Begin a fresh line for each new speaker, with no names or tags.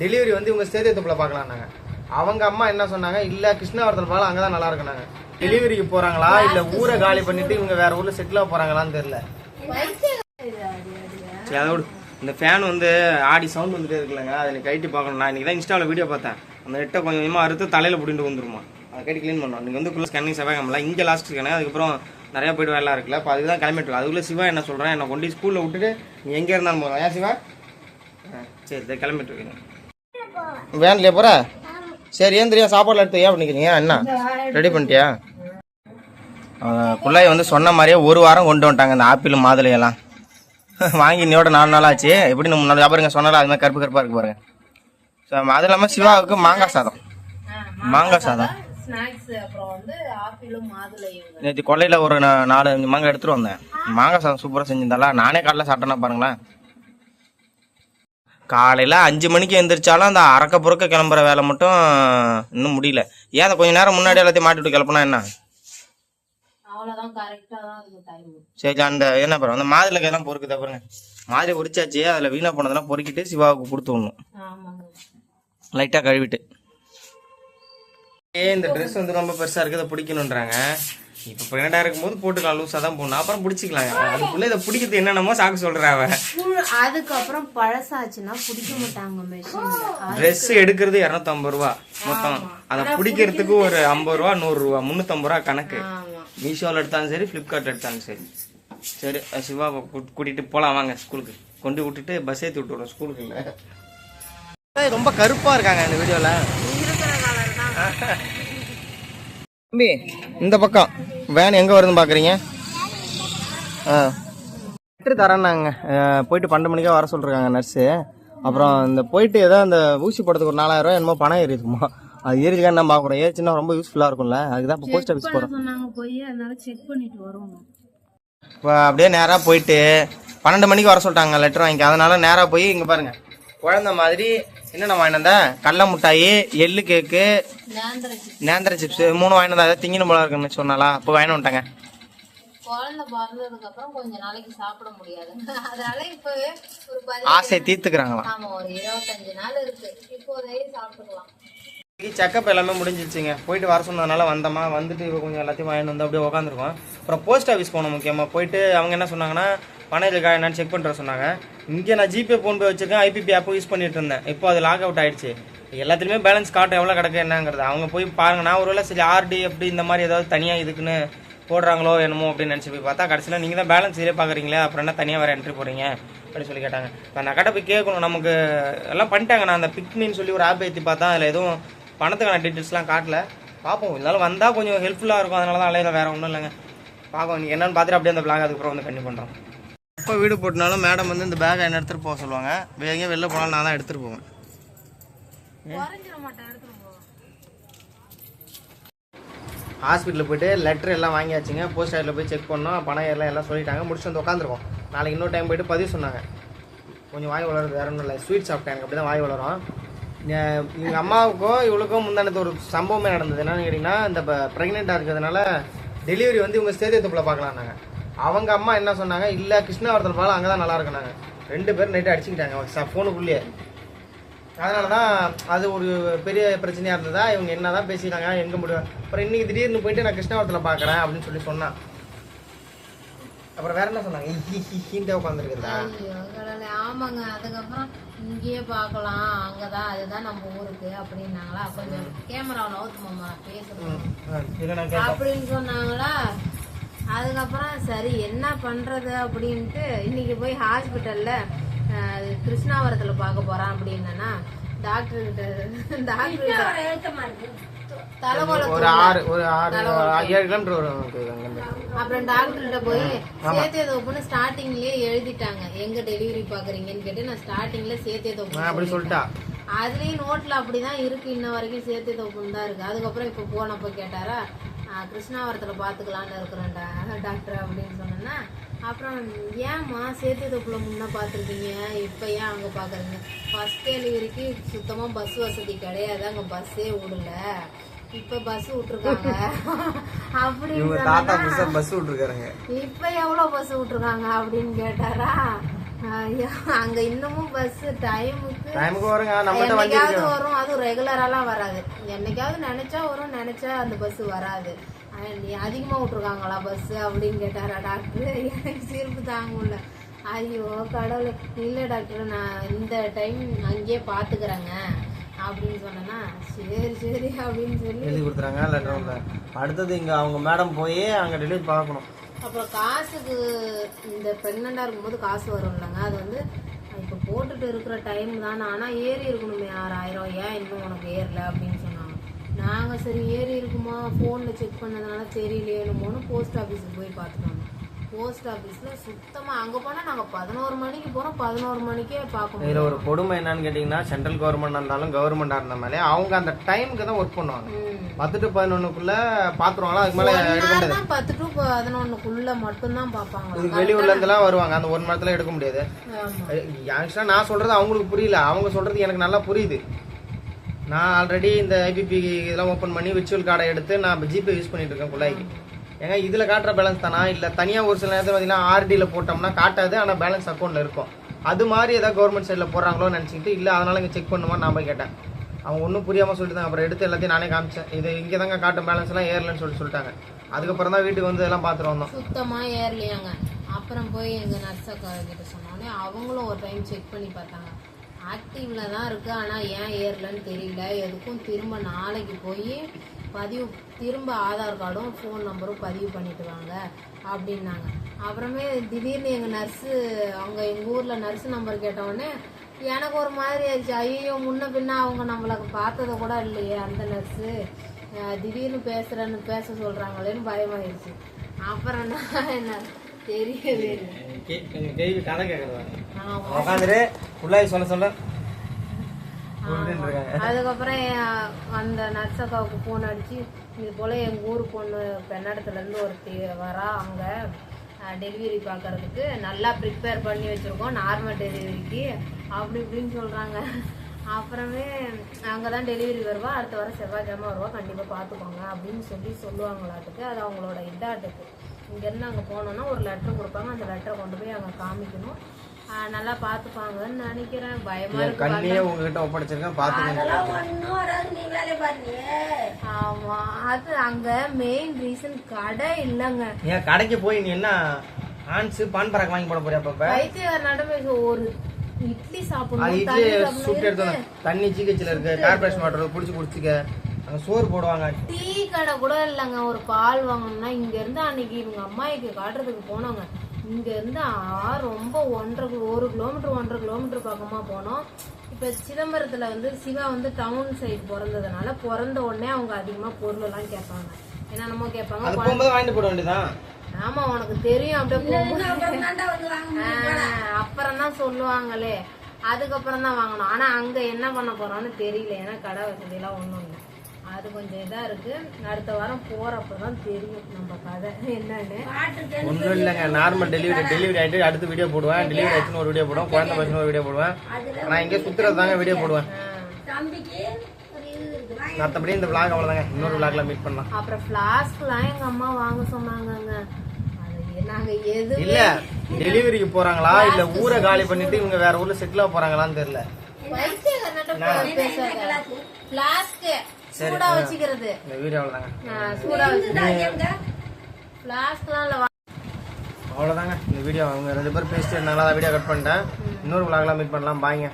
Delivery வந்து இவங்க சேத்தியத்துக்குள்ள பார்க்கலாம்னாங்க அவங்க அம்மா என்ன சொன்னாங்க? இல்ல கிருஷ்ணாவரத்தில் பாலம் அங்கதான் நல்லா இருக்குனாங்க டெலிவரிக்கு போறாங்களா? இல்ல ஊரை காலி பண்ணிட்டு இவங்க வேற ஊர்ல செட்டில் ஆக போறாங்களான்னு தெரியல. சரி அதோட. இந்த ஃபேன் வந்து ஆடி சவுண்ட் வந்துட்டே இருக்குல்லங்க. அதை நீ கைட்டி பார்க்கணும். நான் இன்னைக்கு தான் இன்ஸ்டாவில் வீடியோ பார்த்தேன். அந்த நெட்டை கொஞ்சம் கொஞ்சமாக அறுத்து தலையில் பிடிட்டு வந்துருமா. அதை கைட்டி க்ளீன் பண்ணோம் நீங்கள் வந்து ஃபுல்லாக ஸ்கேனிங் செவ்வாய்க்கிழமை இங்கே லாஸ்ட் ஸ்கேனு அதுக்கப்புறம் நிறையா போயிட்டு வேலை இருக்குல்ல. இப்போ அதுக்கு தான் கிளம்பிட்டு. அதுக்குள்ளே சிவா என்ன சொல்கிறேன் என்னை கொண்டு ஸ்கூலில் விட்டுட்டு நீ எங்கே இருந்தாலும் போகலாம் ஏன் சிவா? சரி இதோ கிளம்பிட்டு இருக்கீங்க. வேன்லையே போகிற சரி ஏன் தெரியா சாப்பாடுல எடுத்து ஏன் பண்ணிக்கிறீங்க? என்ன? ரெடி பண்ணிட்டியா? குள்ளாய் வந்து சொன்ன மாதிரியே ஒரு வாரம் கொண்டு வந்துட்டாங்க இந்த ஆப்பிள் மாதுளையெல்லாம் வாங்கி இன்னையோட நாலு நாள் ஆச்சு. எப்படி நம்ம முன்னாடி பாருங்க சொன்னாலும் அது மாதிரி கருப்பு கருப்பாக இருக்கு பாருங்க. ஸோ அது இல்லாமல் சிவாவுக்கு மாங்காய் சாதம். மாங்காய் சாதம்
ஸ்நாக்ஸ் அப்புறம் வந்து ஆப்பிளும் மாதுளையும்.
நேற்று கொல்லையில் ஒரு நா- நாலு அஞ்சு மாங்காய் எடுத்துட்டு வந்தேன். மாங்காய் சாதம் சூப்பராக செஞ்சிருந்தால நானே காலைல சாப்பிட்டேன்னா பாருங்களேன். காலையில் அஞ்சு மணிக்கு எந்திரிச்சாலும் அந்த அறக்க புறக்க கிளம்புற வேலை மட்டும் இன்னும் முடியல. ஏன் அதை கொஞ்ச நேரம் முன்னாடி எல்லாத்தையும் மாட்டி விட்டு கிளப்புனா என்ன? சரி அந்த என்ன பாருங்க அந்த மாதுளைக்காய் எல்லாம் பொறுக்குதா பாருங்க. மாதிரி உரிச்சாச்சு அதில் வீணாக போனதெல்லாம் பொறுக்கிட்டு சிவாவுக்கு கொடுத்து விடணும். லைட்டாக கழுவிட்டு. ஏ இந்த ட்ரெஸ் வந்து ரொம்ப பெருசாக இருக்குது பிடிக்கணுன்றாங்க இப்போ ப்ரெக்னெண்டாக இருக்கும்போது போட்டுக்கலாம் லூஸாக தான் போடணும். அப்புறம் பிடிச்சிக்கலாம். அதுக்குள்ளே இதை பிடிக்கிறது என்னென்னமோ சாக்கு சொல்கிறா அவன்
அதுக்கப்புறம் பழசாச்சுன்னா பிடிக்க மாட்டாங்க
ட்ரெஸ் எடுக்கிறது இரநூத்தம்பது ரூபா மொத்தம். அதை பிடிக்கிறதுக்கு ஒரு ஐம்பது ரூபா நூறு ரூபா முந்நூற்றம்பது ரூபா கணக்கு. மீஷோவில் எடுத்தாலும் சரி ஃப்ளிப்கார்ட் எடுத்தாலும் சரி. சரி சிவா கூ- கூட்டிட்டு போலாம். வாங்க ஸ்கூலுக்கு. கொண்டு விட்டுட்டு பஸ் ஏற்றி விட்டுறோம் ஸ்கூலுக்கு. இல்லை ரொம்ப கருப்பா இருக்காங்க இந்த
தான்.
தம்பி இந்த பக்கம். வேன் எங்க வருதுன்னு பாக்குறீங்க? ஆ. லெட்டர் தரேன்னாங்க போயிட்டு பன்னெண்டு மணிக்கா வர சொல்றாங்க நர்ஸு அப்புறம் இந்த போயிட்டு ஏதோ அந்த ஊசி போடுறதுக்கு ஒரு நாலாயிரம் ரூபாய் என்னமோ பணம் ஏறிதுமா அது ஏறிக்கான்னு நான் பார்க்குறோம் ஏறிச்சுன்னா ரொம்ப யூஸ்ஃபுல்லாக இருக்கும்ல. அதுதான் இப்போ போஸ்ட் ஆஃபீஸ் போகிறோம் இப்போ அப்படியே நேராக போயிட்டு பன்னெண்டு மணிக்கு வர சொல்லிட்டாங்க. லெட்டர் வாங்கிக்க. அதனால நேராக போய் இங்கே பாருங்க. குழந்த மாதிரி என்னென்ன வந்தேன் கடல மிட்டாயி எள்ளு கேக்கு
நேந்திர
சிப்ஸ் மூணு அதாவது திங்கின போல இருக்குன்னு சொன்னாலா அப்போ வாங்கிட்டு வந்துட்டாங்க.
குழந்தை பிறந்ததுக்கு அப்புறம் கொஞ்ச நாளைக்கு சாப்பிட முடியாது. அதனால இப்பவே ஒரு பதி
ஆசை தீர்த்துக்கிறாங்களாம்
ஆமா ஒரு இருபத்தஞ்சு நாள் இருக்கு. இப்போதையே சாப்பிட்டுக்கலாம்.
செக்கப் எல்லாமே முடிஞ்சிருச்சுங்க. போயிட்டு வர சொன்னதுனால வந்தோமா வந்துட்டு இப்போ கொஞ்சம் எல்லாத்தையும் வாங்கிட்டு வந்து அப்படியே உட்காந்துருக்கோம் அப்புறம் போஸ்ட் ஆஃபீஸ் போனோம் முக்கியமாக போயிட்டு அவங்க என்ன சொன்னாங்கன்னா பணம் இருக்கா என்னன்னு செக் பண்ணுற சொன்னாங்க. இங்கே நான் ஜிபே ஃபோன்பே வச்சிருக்கேன் ஐபிபி ஆப்பும் யூஸ் பண்ணிட்டு இருந்தேன். இப்போ அது லாக் அவுட் ஆயிடுச்சு. எல்லாத்துலேயுமே பேலன்ஸ் காட்டும் எவ்வளோ கிடக்கு என்னங்கிறது. அவங்க போய் பாருங்க நான் ஒருவேளை சரி ஆர்டி எப்படி இந்த மாதிரி ஏதாவது தனியாக இதுக்குன்னு போடுறாங்களோ என்னமோ அப்படின்னு நினச்சி போய் பார்த்தா கடைசியில் நீங்கள் தான் பேலன்ஸ் இதே பார்க்குறீங்களே அப்புறம் என்ன தனியாக வேறு என்ட்ரி போகிறீங்க அப்படின்னு சொல்லி கேட்டாங்க. இப்போ நான் கடை போய் கேட்கணும் நமக்கு எல்லாம் பண்ணிட்டாங்க. நான் அந்த பிக்மின்னு சொல்லி ஒரு ஆப் ஏற்றி பார்த்தா அதில் எதுவும் பணத்துக்கான டீட்டெயில்ஸ்லாம் காட்டல. பார்ப்போம். இருந்தாலும் வந்தால் கொஞ்சம் ஹெல்ப்ஃபுல்லாக இருக்கும். அதனால தான் அலையில் வேறு ஒன்றும் இல்லைங்க. பார்ப்போம் நீங்கள் என்னென்னு பார்த்துட்டு அப்படியே அந்த பிளாக் அதுக்கப்புறம் வந்து கண்டிப்பாக பண்ணுறோம் எப்போ வீடு போட்டினாலும் மேடம் வந்து இந்த பேக்கை என்ன எடுத்துகிட்டு போக சொல்லுவாங்க. எங்கேயும் வெளில போனாலும் நான் தான் எடுத்துகிட்டு போவேன். ஹாஸ்பிட்டலில் போயிட்டு லெட்டர் எல்லாம் வாங்கியாச்சுங்க. போஸ்ட் ஆஃபீஸில் போய் செக் பண்ணோம். பணம் எல்லாம் எல்லாம் சொல்லிட்டாங்க. முடிச்சு வந்து உட்காந்துருக்கோம் நாளைக்கு இன்னொரு டைம் போயிட்டு பதிவு சொன்னாங்க. கொஞ்சம் வாய் வளருது வேற ஒன்றும் இல்லை. ஸ்வீட் சாப்பிட்டேன். எனக்கு அப்படி தான் வாய் வளரும். எங்கள் அம்மாவுக்கோ இவளுக்கும் முந்தானது ஒரு சம்பவமே நடந்தது. என்னன்னு கேட்டிங்கன்னா இந்த ப்ரெக்னெண்ட்டாக இருக்கிறதுனால டெலிவரி வந்து இவங்க சேதியத்துப்பில் பார்க்கலாம் நாங்கள் அவங்க அம்மா என்ன சொன்னாங்க? இல்லை கிருஷ்ணாவரத்தில் பாலம் அங்கே தான் நல்லா இருக்குனாங்க ரெண்டு பேரும் நைட்டு அடிச்சுக்கிட்டாங்க. ஃபோனுக்குள்ளேயே அதனால தான் அது ஒரு பெரிய பிரச்சனையாக இருந்ததா? இவங்க என்ன தான் பேசிக்கிறாங்க? எங்கே முடியும் அப்புறம் இன்னைக்கு திடீர்னு போயிட்டு நான் கிருஷ்ணாவரத்தில் பார்க்குறேன் அப்படின்னு சொல்லி சொன்னான். அப்புறம் வேற என்ன சொன்னாங்க? ஹீண்டே உட்காந்துருக்குதா
ஆமாங்க. அதுக்கப்புறம் இங்கேயே பார்க்கலாம் அங்கதான் அதுதான் நம்ம ஊருக்கு அப்படின்னாங்களா? கொஞ்சம் கேமராவை நோத்துமாமா பேசணும்
இதை நான் கேட்டேன்
அப்படின்னு சொன்னாங்களா? அதுக்கப்புறம் சரி என்ன பண்றது அப்படின்ட்டு இன்னைக்கு போய் ஹாஸ்பிட்டல்ல கிருஷ்ணாவரத்துல பார்க்க போறான் அப்படின்னா டாக்டர் கிட்ட டாக்டர்
ஒரு ஆறு ஒரு ஆறு ஏழு கிலோமீட்டர் வரும் நமக்கு அங்கேருந்து
அப்புறம் டாக்டர்கிட்ட போய் சேர்த்தே தோப்புன்னு ஸ்டார்டிங்லயே எழுதிட்டாங்க. எங்க டெலிவரி பாக்குறீங்கன்னு கேட்டு நான் ஸ்டார்டிங்ல சேர்த்தே தோப்பு
நான் அப்படி சொல்லிட்டா.
அதுலயும் நோட்ல அப்படிதான் இருக்கு இன்ன வரைக்கும் சேர்த்தே தோப்புன்னு தான் இருக்கு. அதுக்கப்புறம் இப்ப போனப்ப கேட்டாரா "ஆ, கிருஷ்ணாவரத்துல பாத்துக்கலாம்னு இருக்கிறேன்டா டாக்டர் அப்படின்னு சொன்னேன்னா அப்புறம் ஏம்மா சேர்த்தே தோப்புல முன்ன பாத்துருக்கீங்க? இப்ப ஏன் அங்க பாக்குறீங்க? ஃபர்ஸ்ட் டெலிவரிக்கு சுத்தமா பஸ் வசதி கிடையாது அங்க பஸ்ஸே விடல. இப்ப பஸ் விட்டுருக்காங்க. அப்படின்னு இப்ப எவ்வளவு பஸ் விட்டுருக்காங்க அப்படின்னு கேட்டாரா? அங்க இன்னமும் பஸ் டைமுக்கு
டைமுக்கு வருங்க நம்மகிட்ட வண்டி
என்னைக்காவது
இருக்கு.
வரும் அதுவும் ரெகுலராலாம் வராது. என்னைக்காவது நினைச்சா வரும் நினைச்சா அந்த பஸ் வராது. அதிகமா விட்டுருக்காங்களா பஸ் அப்படின்னு கேட்டாரா டாக்டர் எனக்கு சிரிப்பு தாங்க முடியல. ஐயோ கடவுளே. இல்லை டாக்டர் நான் இந்த டைம் அங்கேயே பாத்துக்கிறேங்க அப்படின்னு சொன்னேன்னா சரி சரி அப்படின்னு சொல்லி
எழுதி கொடுத்துறாங்க லெட்டர் அடுத்தது இங்க அவங்க மேடம் போய் அங்க டெலிவரி பார்க்கணும்.
அப்புறம் காசுக்கு இந்த ப்ரெக்னெண்ட்டாக இருக்கும்போது காசு வரும்லங்க அது வந்து இப்போ போட்டுட்டு இருக்கிற டைம் தானே. ஆனால் ஏறி இருக்கணுமே ஆறாயிரம் ஏன் இன்னும் உனக்கு ஏறல அப்படின்னு சொன்னாங்க. நாங்கள் சரி ஏறி இருக்குமா? ஃபோனில் செக் பண்ணதுனால தெரியலையேனுமோன்னு போஸ்ட் ஆஃபீஸுக்கு போய் பார்த்துட்டோம். போஸ்ட் ஆஃபீஸில் சுத்தமாக அங்கே போனால் நாங்கள் பதினோரு மணிக்கு போகிறோம் பதினோரு மணிக்கே பார்க்க முடியும்
இதுல ஒரு கொடுமை என்னன்னு கேட்டீங்கன்னா சென்ட்ரல் கவர்மெண்ட் இருந்தாலும் கவர்மெண்டா இருந்தாலே அவங்க அந்த டைமுக்கு தான் ஒர்க் பண்ணுவாங்க. பத்து டு பதினொன்னுக்குள்ள பாத்துருவாங்களா? அதுக்கு மேல எடுக்க முடியாது.
தான் பத்து டு பதினொன்றுக்குள்ளே மட்டும்தான் பார்ப்பாங்க.
இதுக்கு வெளியூர்ல இருந்தெல்லாம் வருவாங்க. அந்த ஒரு நேரத்துல எடுக்க முடியாது. ஆக்சுவலா நான் சொல்றது அவங்களுக்கு புரியல. அவங்க சொல்றது எனக்கு நல்லா புரியுது. நான் ஆல்ரெடி இந்த ஐபிபி இதெல்லாம் ஓப்பன் பண்ணி விர்ச்சுவல் கார்டை எடுத்து நான் ஜிபே யூஸ் பண்ணிட்டு இருக்கேன் குள்ளாய்க்கு ஏங்க இதில் காட்டுற பேலன்ஸ் தானா? இல்லை தனியாக ஒரு சில நேரத்தில் பார்த்தீங்கன்னா ஆர்டியில் போட்டோம்னா காட்டாது ஆனால் பேலன்ஸ் அக்கௌண்ட்டில் இருக்கும். அது மாதிரி ஏதாவது கவர்மெண்ட் சைடில் போடுறாங்களோன்னு நினச்சிக்கிட்டு இல்லை அதனால் இங்கே செக் பண்ணுமா நான் போய் கேட்டேன். அவங்க ஒன்றும் புரியாமல் சொல்லிட்டாங்க. அப்புறம் எடுத்து எல்லாத்தையும் நானே காமிச்சேன். இது இங்கே தாங்க காட்டும் பேலன்ஸ்லாம் ஏறலன்னு சொல்லி சொல்லிட்டாங்க. அதுக்கப்புறம் தான் வீட்டுக்கு வந்து இதெல்லாம் பார்த்துட்டு வந்தோம்.
சுத்தமாக ஏறலையாங்க. அப்புறம் போய் எங்கள் நர்ஸ் அக்கா கிட்ட சொன்னோடனே அவங்களும் ஒரு டைம் செக் பண்ணி பார்த்தாங்க. ஆக்டிவ்ல தான் இருக்கு. ஆனா ஏன் ஏறலன்னு தெரியல. எதுக்கும் திரும்ப நாளைக்கு போய் பதிவு திரும்ப ஆதார் கார்டும் ஃபோன் நம்பரும் பதிவு பண்ணிட்டு வாங்க அப்படின்னாங்க. அப்புறமே திடீர்னு எங்கள் நர்ஸு அவங்க எங்கள் ஊரில் நர்ஸு நம்பர் கேட்டவுடனே எனக்கு ஒரு மாதிரி ஆயிடுச்சு. ஐயோ முன்ன பின்ன அவங்க நம்மள பார்த்தத கூட இல்லையே அந்த நர்ஸு திடீர்னு பேசுகிறேன்னு பேச சொல்கிறாங்களேன்னு பயமாயிடுச்சு. அப்புறம் நான் என்ன
கேள்வி கதை கேட்குறதா. உட்காந்துரு சொல்ல சொல்ல.
அதுக்கப்புறம் அந்த நர்ஸ் அக்காவுக்கு ஃபோன் அடிச்சு இது போல எங்க ஊர் பொண்ணு பெண்ணடத்துல இருந்து ஒருத்தி வரா அங்க டெலிவரி பார்க்கறதுக்கு நல்லா ப்ரிப்பேர் பண்ணி வச்சிருக்கோம் நார்மல் டெலிவரிக்கு அப்படி இப்படின்னு சொல்றாங்க. அப்புறமே அங்கே தான் டெலிவரி வருவா அடுத்த வாரம் செவ்வாய்க்கிழமை வருவா கண்டிப்பாக பார்த்துக்கோங்க அப்படின்னு சொல்லி சொல்லுவாங்களாட்டுக்கு அது அவங்களோட இதாட்டுக்கு. இங்கேருந்து அங்கே போனோன்னா ஒரு லெட்டர் கொடுப்பாங்க. அந்த லெட்டரை கொண்டு போய் அங்கே காமிக்கணும். நல்லா பார்த்துப்பாங்கன்னு நினைக்கிறேன். பயமா இருக்கு
கண்ணியே உங்ககிட்ட ஒப்படைச்சிருக்கேன் பார்த்துக்கோங்க.
ஆமா அது அங்க மெயின் ரீசன் கடை இல்லங்க.
ஏன் கடைக்கு போய் நீ என்ன ஆன்ஸ் பான் பராக் வாங்கி போட போறியா அப்ப
பைத்தியக்கார நடுவே ஒரு இட்லி சாப்பிடணும்
இட்லி
தண்ணி
சுட்டு எடுத்து தண்ணி ஜிஹெச்ல இருக்கு. கார்பரேஷன் வாட்டர் புடிச்சு குடிச்சுக்க. அங்க சோறு போடுவாங்க
டீ கடை கூட இல்லைங்க. ஒரு பால் வாங்கணும்னா இங்க இருந்து அன்னைக்கு இவங்க அம்மாய்க்கு காட்டுறதுக்கு போனோங்க. இங்க இருந்து ஆ ரொம்ப ஒன்றரை ஒரு கிலோமீட்டர் ஒன்றரை கிலோமீட்டர் பக்கமா போனோம். இப்ப சிதம்பரத்துல வந்து சிவா வந்து டவுன் சைடு பிறந்ததுனால பிறந்த உடனே அவங்க அதிகமா பொருள் எல்லாம் கேட்பாங்க. என்னென்னமோ
அது
கேட்பாங்க
வாங்கிட்டு போட வேண்டியதான்
ஆமா உனக்கு தெரியும். அப்படியே அப்புறம் தான் சொல்லுவாங்களே. அதுக்கப்புறம் தான் வாங்கணும். ஆனா அங்க என்ன பண்ண போறோம்னு தெரியல. ஏன்னா கடை வசதி எல்லாம் ஒண்ணும் இல்லை. அது கொஞ்சம் இதா இருக்கு. அடுத்த வாரம் போறப்பதான் தெரியும் நம்ம கதை. என்னன்னு.
ஒன்றும் இல்லைங்க. நார்மல் டெலிவரி டெலிவரி ஆயிட்டு அடுத்து வீடியோ போடுவேன். டெலிவரி ஆயிடுச்சுன்னு ஒரு வீடியோ போடுவேன். குழந்தை பசங்க ஒரு வீடியோ போடுவேன். நான் இங்கே சுத்துறது தாங்க வீடியோ போடுவேன். மற்றபடி இந்த vlog அவ்வளோதாங்க இன்னொரு vlogல மீட் பண்ணலாம்.
அப்புறம் பிளாஸ்க்லாம் எங்க அம்மா வாங்க சொன்னாங்கங்க. எது
இல்ல டெலிவரிக்கு போறாங்களா? இல்ல ஊரை காலி பண்ணிட்டு இவங்க வேற ஊர்ல செட்டில் ஆக போறாங்களான்னு தெரியல.
சூடா வச்சுக்கிறது.
இந்த வீடியோ அவ்வளோதாங்க
சூடா வச்சு பிளாஸ்க்லாம் இல்ல
அவ்வளோதாங்க இந்த வீடியோ அவங்க ரெண்டு பேரும் பேசிட்டு இருந்தாங்களா வீடியோ கட் பண்ணிட்டேன். இன்னொரு vlogல மீட் பண்ணலாம். பாய்ங்க